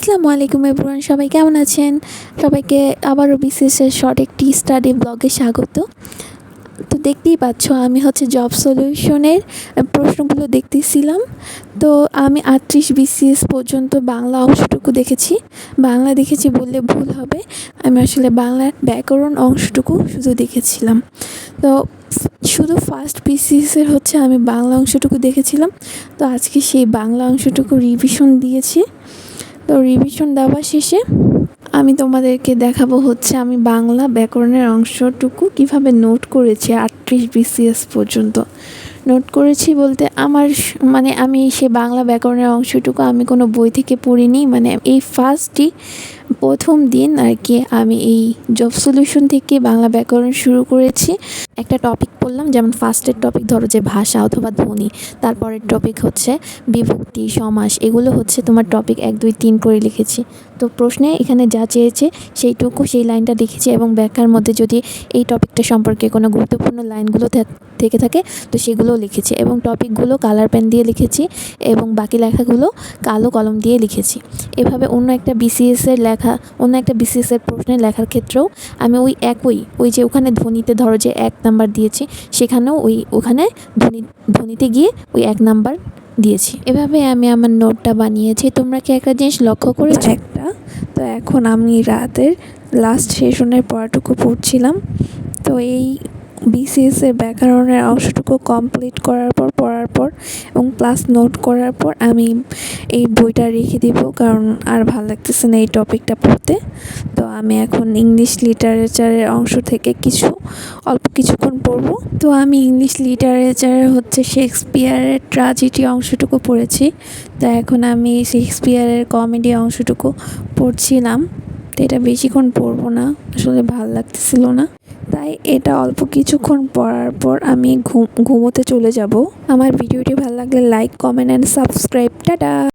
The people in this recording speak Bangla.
আসসালামু আলাইকুম এভরিওয়ান, সবাই কেমন আছেন? সবাইকে আবারও বিসিএসের শর্ট একটি স্টাডি ব্লগে স্বাগত। তো দেখতেই পাচ্ছ, আমি হচ্ছে জব সলিউশনের প্রশ্নগুলো দেখতেছিলাম। তো আমি আটত্রিশ বিসিএস পর্যন্ত বাংলা অংশটুকু দেখেছি। বাংলা দেখেছি বললে ভুল হবে। আমি আসলে বাংলার ব্যাকরণ অংশটুকু শুধু দেখেছিলাম। তো শুধু ফার্স্ট বিসিএসের হচ্ছে আমি বাংলা অংশটুকু দেখেছিলাম। তো আজকে সেই বাংলা অংশটুকু রিভিশন দিয়েছি। তো রিভিশন দেওয়া শেষে আমি তোমাদেরকে দেখাবো হচ্ছে আমি বাংলা ব্যাকরণের অংশটুকু কীভাবে নোট করেছি আটত্রিশ বিসিএস পর্যন্ত। নোট করেছি বলতে আমার মানে আমি সে বাংলা ব্যাকরণের অংশটুকু আমি কোনো বই থেকে পড়িনি মানে এই ফার্স্টই প্রথম দিন আর কি আমি এই জব সলিউশন থেকে বাংলা ব্যাকরণ শুরু করেছি। একটা টপিক পড়লাম, যেমন ফার্স্টের টপিক ধরো যে ভাষা অথবা ধ্বনি, তারপরের টপিক হচ্ছে বিভক্তি, সমাস, এগুলো হচ্ছে তোমার টপিক এক, দুই, তিন করে লিখেছি। তো প্রশ্নে এখানে যা চেয়েছে সেইটুকু, সেই লাইনটা লিখেছি এবং ব্যাখ্যার মধ্যে যদি এই টপিকটা সম্পর্কে কোনো গুরুত্বপূর্ণ লাইনগুলো থাক- থেকে, তো সেগুলোও লিখেছি এবং টপিকগুলো কালার পেন দিয়ে লিখেছি এবং বাকি লেখাগুলো কালো কলম দিয়ে লিখেছি। এভাবে অন্য একটা বিসিএস এর লেখা অন্য একটা বিসিএস প্রশ্নে লেখার ক্ষেত্রেও আমি ওই একই, ওই যে ওখানে ধ্বনিতে ধরো যে এক নাম্বার দিয়েছি, সেখানেও ওই ওখানে ধ্বনি, ধ্বনিতে গিয়ে ওই এক নাম্বার দিয়েছি। এভাবে আমি আমার নোটটা বানিয়েছি। তোমরা কি একটা জিনিস লক্ষ্য করেছ? একটা। তো এখন আমি রাতের লাস্ট সেশনের পড়াটুকু পড়ছিলাম। তো এই বিসিএস এর ব্যাকরণের অংশটুকু কমপ্লিট করার পর, পড়ার পর এবং প্লাস নোট করার পর আমি এই বইটা রেখে দিব কারণ আর ভালো লাগতেছে না এই টপিকটা পড়তে। তো আমি এখন ইংলিশ লিটারেচারের অংশ থেকে কিছু, অল্প কিছুক্ষণ পড়ব। তো আমি ইংলিশ লিটারেচারের হচ্ছে শেক্সপিয়ারের ট্রাজেডি অংশটুকু পড়েছি। তো এখন আমি শেক্সপিয়ারের কমেডি অংশটুকু পড়ছিলাম। তো এটা বেশিক্ষণ পড়ব না, আসলে ভালো লাগতেছিল না। তাই এটা অল্প কিছুক্ষণ পড়ার পর আমি ঘুম, ঘুমোতে চলে যাব। আমার ভিডিওটি ভালো লাগলে like comment and subscribe tata!